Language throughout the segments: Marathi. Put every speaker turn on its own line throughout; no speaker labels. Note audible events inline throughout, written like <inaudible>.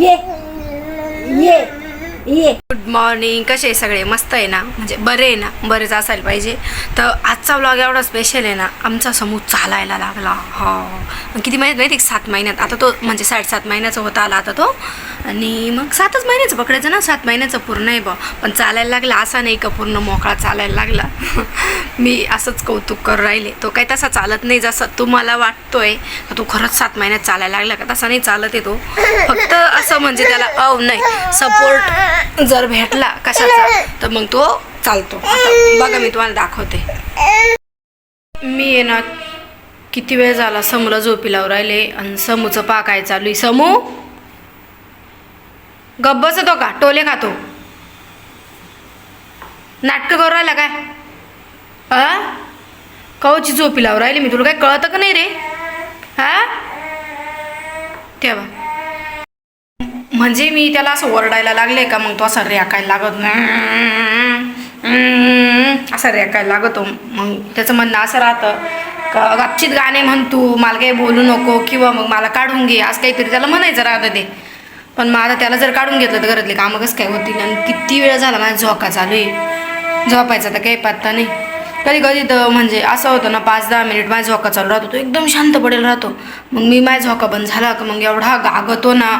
ये ये ये.
गुड मॉर्निंग कसे आहे सगळे? मस्त आहे ना? म्हणजे बरे आहे ना? बरेच असायला पाहिजे. तर आजचा ब्लॉग एवढा स्पेशल आहे ना? आमचा समूह चालायला लागला. हा. किती महिन्यात माहिती सात महिन्यात. आता तो म्हणजे साडेसात महिन्याचा होता आला. आता तो आणि मग सातच महिन्याचं पकडायचं ना? सात महिन्याचं पूर्ण आहे बा. पण चालायला लागला असा नाही का पूर्ण मोकळा चालायला लागला? <laughs> मी असंच कौतुक कर राहिले. तो काही तसा चालत नाही जसं तुम्हाला वाटतोय. का तो खरंच सात महिन्यात चालायला लागला का? तसा नाही चालत आहे तो. फक्त असं म्हणजे त्याला अव नाही. सपोर्ट जर भेटला कशाचा तर मग तो चालतो. बघा मी तुम्हाला दाखवते. मी आहे ना किती वेळ झाला समूला झोपी लावून राहिले आणि समूचं पाकाय चालू आहे. समू? गप्प बसतो का? टोले खातो. नाटकं करू राहिला काय? हा कवची झोपी लावून राहिली मी तुला काय कळतं का नाही रे? हा ठेवा. म्हणजे मी त्याला असं ओरडायला लागले का मग तो असा रेकायला लागत असा रेकायला लागतो. मग त्याचं म्हणणं असं राहतं का गपचित गाणे म्हण तू मला काही बोलू नको किंवा मग मला काढून घे असं काहीतरी त्याला म्हणायचं राहतं ते. पण मग आता त्याला जर काढून घेतलं तर घरातले कामं कसं काय होतील? आणि किती वेळ झाला माझा झोका चालू आहे? झोपायचा तर काही पत्ता नाही. कधी कधी तर म्हणजे असं होतं ना पाच दहा मिनिट माझा झोका चालू राहतो तो एकदम शांत पडेल राहतो. मग मी माझा झोका बंद झाला का मग एवढा गागतो ना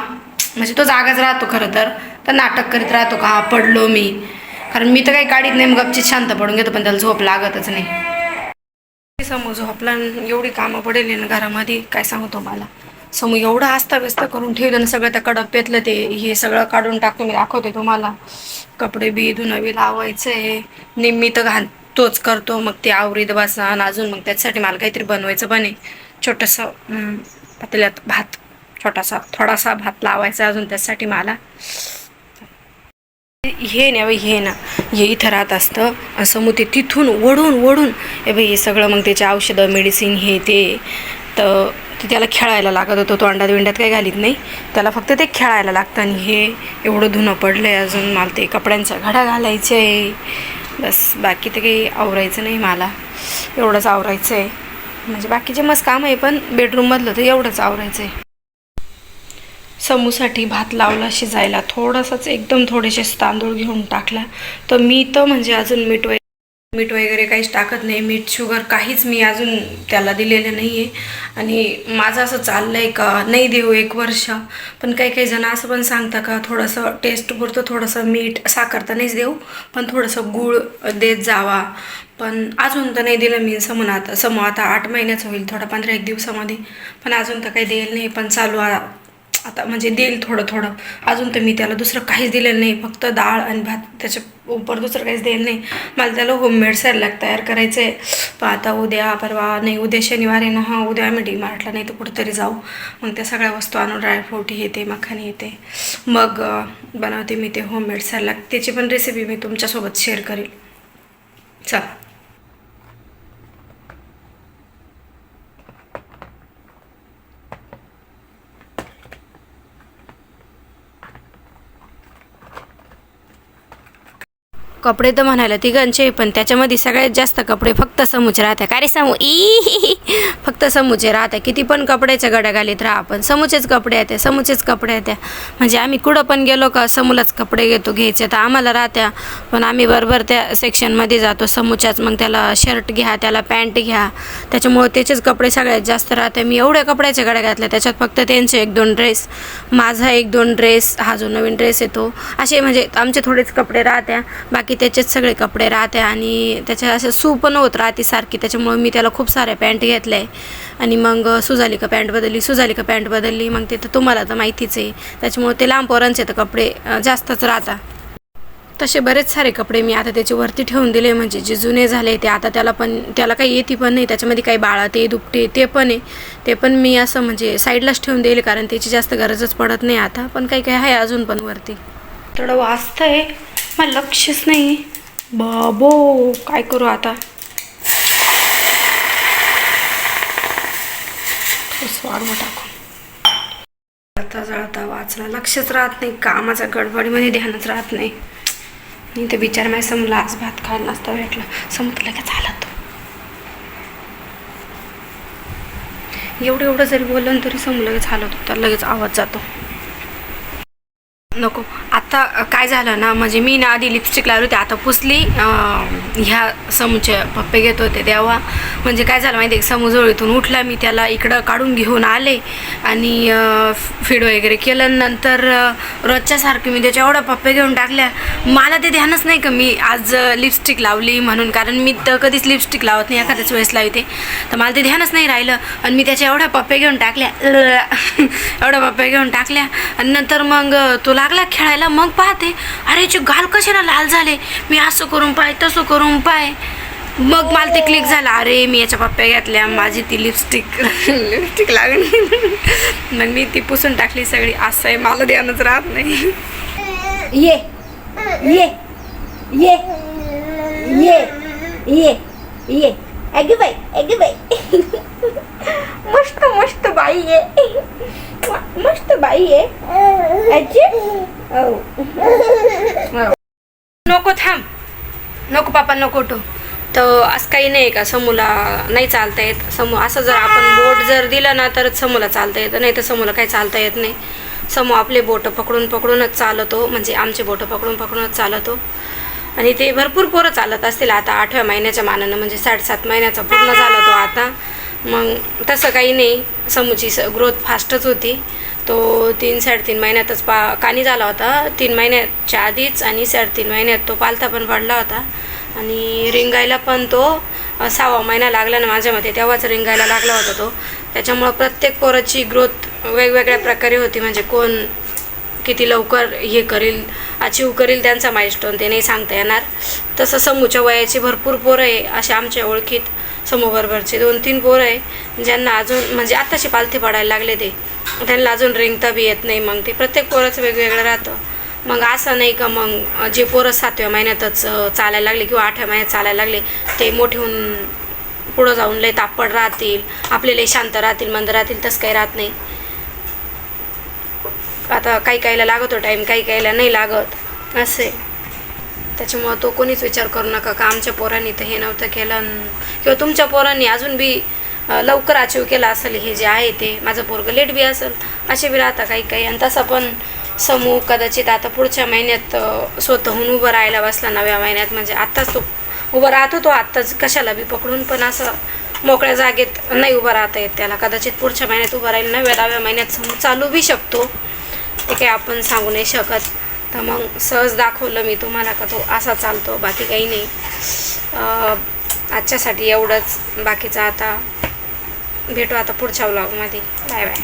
म्हणजे तो जागाच राहतो खरं तर. तर नाटक करीत राहतो का पडलो मी. कारण मी तर काही काढीत नाही मग गपचित शांत पडून घेतो पण त्याला झोप लागतच नाही. समोर झोपला एवढी कामं पडेल ना घरामध्ये काय सांगू मला समोर एवढं अस्ताव्यस्त करून ठेवलं ना सगळं त्या कडप्प्यातलं ते हे सगळं काढून टाकतो मी दाखवते तुम्हाला. कपडे बी धुणं लावायचं आहे निम्मी तर घालतोच करतो. मग ते आवरीत बसा अजून मग त्याच्यासाठी मला काहीतरी बनवायचं बने. छोटंसं पातल्यात भात छोटासा थोडासा भात लावायचा अजून त्यासाठी मला. हे ना बाई हे ना. हे इथं राहत असतं. असं मग ते तिथून ओढून ओढून. हे बाई हे सगळं मग त्याचे औषधं मेडिसिन हे ते. तर की त्याला खेळायला लागत होतं. तोंडात विंड्यात काही घालीत नाही. त्याला फक्त ते खेळायला लागतं आणि हे एवढं धुणं पडलं आहे अजून. मला ते कपड्यांचा घड्या घालायचं आहे बस बाकी ते काही आवरायचं नाही मला. एवढंच आवरायचं आहे म्हणजे बाकीचे मस्त काम आहे पण बेडरूममधलं तर एवढंच आवरायचं आहे समूसाठी भात लावला शिजायला. थोडासाच एकदम थोडेसे तांदूळ घेऊन टाकला. तर मी तर म्हणजे अजून मीठ मीठ वगैरे काहीच टाकत नाही. मीठ शुगर काहीच मी अजून त्याला दिलेलं नाही आहे आणि माझं असं चाललं आहे का? नाही देऊ एक वर्ष. पण काही काही जण असं पण सांगता का थोडंसं टेस्ट पुरतं थोडंसं मीठ साखर तर नाहीच देऊ पण थोडंसं गूळ देत जावा. पण अजून तर नाही दिलं मी समोर आता समोर आता आठ महिन्याचं होईल थोडा पंधरा एक दिवसामध्ये. पण अजून तर काही देईल नाही पण चालू आ- आता म्हणजे देईल थोडं थोडं. अजून तर मी त्याला दुसरं काहीच दिलेलं नाही. फक्त डाळ आणि भात त्याच्या उपर दुसरं काहीच दिलं नाही. मला त्याला होममेड सॅलॅक तयार करायचं आहे पण आता उद्या परवा नाही उद्या शनिवार आहे ना हां उद्या आम्ही डी मार्टला नाही तर कुठेतरी जाऊ. मग त्या सगळ्या वस्तू आणून ड्रायफ्रूट येते मखानी येते मग बनवते मी ते होममेड सॅलॅक त्याची पण रेसिपी मी तुमच्यासोबत शेअर करेल. चला. कपडे तर म्हणायला तिघांचे पण त्याच्यामध्ये सगळ्यात जास्त कपडे फक्त समूचे राहते का रे समू? ई फक्त समूचे राहते किती पण कपड्याच्या गड्या घालीत राहा आपण समूचेच कपडे येते समूचेच कपडे येते म्हणजे आम्ही कुठं पण गेलो का समूलाच कपडे घेतो घ्यायचे तर आम्हाला राहत्या. पण आम्ही बरोबर त्या सेक्शनमध्ये जातो समूच्याच. मग त्याला शर्ट घ्या त्याला पॅन्ट घ्या. त्याच्यामुळं त्याचेच कपडे सगळ्यात जास्त राहते. मी एवढ्या कपड्याच्या गड्या घातल्या. त्याच्यात फक्त त्यांचे एक दोन ड्रेस माझा एक दोन ड्रेस हा जो नवीन ड्रेस येतो असे म्हणजे आमचे थोडेच कपडे राहत्या. बाकी त्याचेच सगळे कपडे राहते आणि त्याच्या असं सू पण होत राहते सारखी. त्याच्यामुळे मी त्याला खूप साऱ्या पॅन्ट घेतल्या आहे. आणि मग सुजाली का पॅन्ट बदलली. सुजाली का पॅन्ट बदलली. मग ते तर तुम्हाला तर माहितीच आहे. त्याच्यामुळे ते लांब पोरांचे तर कपडे जास्तच राहतात. तसे बरेच सारे कपडे मी आता त्याचे वरती ठेवून दिले म्हणजे जे जुने झाले ते आता त्याला पण त्याला काही येते पण नाही. त्याच्यामध्ये काही बाळा ते दुपटे ते पण आहे. ते पण मी असं म्हणजे साईडलाच ठेवून दिले कारण त्याची जास्त गरजच पडत नाही आता. पण काही काही आहे अजून पण वरती. थोडं वाचतंय मला लक्षच नाही बाबो काय करू आता? वाढवं टाकून. जळता जळता वाचला. लक्षच राहत नाही. कामाचा गडबडीमध्ये ध्यानच राहत नाही. नाही तर बिचार माहिती समला आज भात खायला नसता भेटला. समजलं का झाला तो. एवढं एवढं जरी बोललं तरी तरी की झालं हालत होता लगेच आवाज जातो. नको. आता आता काय झालं ना म्हणजे मी ना आधी लिपस्टिक लावली होती आता पुसली ह्या समूचे पप्पे घेत होते तेव्हा. म्हणजे काय झालं माहिती आहे का, उठला मी त्याला इकडं काढून घेऊन आले आणि फीड वगैरे केलं. नंतर रोजच्यासारखी मी त्याच्या एवढ्या पप्पे घेऊन टाकल्या. मला ते ध्यानच नाही का मी आज लिपस्टिक लावली म्हणून. कारण मी तर कधीच लिपस्टिक लावत नाही एखाद्याच वेळेस लावते. तर मला ते ध्यानच नाही राहिलं. आणि मी त्याच्या एवढ्या पप्पे घेऊन टाकल्या. <laughs> एवढ्या पप्पे घेऊन टाकल्या. आणि नंतर मग तो लागला खेळायला. मग पाहते अरे याचे गाल कसे ना लाल झाले. मी असं करून पाय तसं करून पाय. मग मला ते क्लिक झालं. अरे मी याच्या पप्प्या घेतल्या. माझी ती लिपस्टिक लिपस्टिक <laughs> लागली. <laughs> मग मी ती पुसून टाकली सगळी. असं आहे मला ध्यानच राहत नाही.
ये. ये. ये. ये. ये. ये. अगे बाई अगे बाई. <laughs> मस्त मस्त बाई आहे. मस्त बाई आहे.
नको थांब. नको पापा नको उठू. तर असं काही नाही का समूला नाही चालता येत. समू असं जर आपण बोट जर दिलं ना तरच समूला चालता येतं. नाही तर समूला काही चालता येत नाही. समू आपले बोटं पकडून पकडूनच चालवतो म्हणजे आमचे बोटं पकडून पकडूनच चालवतो आणि ते भरपूर पोरं चालत असतील आता आठव्या महिन्याच्या मानानं. म्हणजे साडेसात महिन्याचा पूर्ण झाला तो आता. मग तसं काही नाही. समूची स ग्रोथ फास्टच होती. तो तीन साडेतीन महिन्यातच पा कानी झाला होता. तीन महिन्याच्या आधीच आणि साडेतीन महिन्यात तो पालथा पण पडला होता. आणि रिंगायला पण तो सहावा महिना लागला ना माझ्या मते तेव्हाच रिंगायला लागला होता तो. त्याच्यामुळं प्रत्येक पोराची ग्रोथ वेगवेगळ्या प्रकारे होती. म्हणजे कोण किती लवकर हे करील अचीव करील त्यांचा माइलस्टोन ते नाही सांगता येणार. तसं समूच्या वयाची भरपूर पोरं आहे असे आमच्या ओळखीत समूबरोबरचे दोन तीन पोरं आहे ज्यांना अजून म्हणजे आत्ताशी पालथी पडायला लागले ते. त्यांना अजून रिंगता बी येत नाही मग. ते प्रत्येक पोरंच वेगवेगळं राहतं. मग असं नाही का मग जे पोरं सातव्या महिन्यातच चालायला लागले किंवा आठव्या महिन्यात चालायला लागले ते मोठे होऊन पुढं जाऊन लय तापड राहतील आपले लय शांत राहतील मंद राहतील तसं काही राहत नाही. आता काही काहीला लागतो टाईम काही काहीला नाही लागत. असे त्याच्यामुळं तो कोणीच विचार करू नका का आमच्या पोरांनी तर हे नव्हतं केलं. किंवा तुमच्या पोरांनी अजून बी लवकर अचीव केलं असेल हे जे आहे ते. माझं पोरगं लेट बी असेल असे बी राहता काही काही. आणि तसं पण समूह कदाचित आता पुढच्या महिन्यात स्वतःहून उभं राहायला बसला नव्या महिन्यात. म्हणजे आत्ताच तो उभं राहतो तो आत्ताच कशाला बी पकडून पण असं मोकळ्या जागेत नाही उभं राहता येत त्याला. कदाचित पुढच्या महिन्यात उभं राहील नव्या दहाव्या महिन्यात समूह चालू बी शकतो. ते काही आपण सांगू नाही शकत. तर मग सहज दाखवलं मी तुम्हाला का तो असा चालतो बाकी काही नाही. आजच्यासाठी एवढंच. बाकीचं आता भेटू आता पुढच्या व्लॉगमध्ये बाय बाय.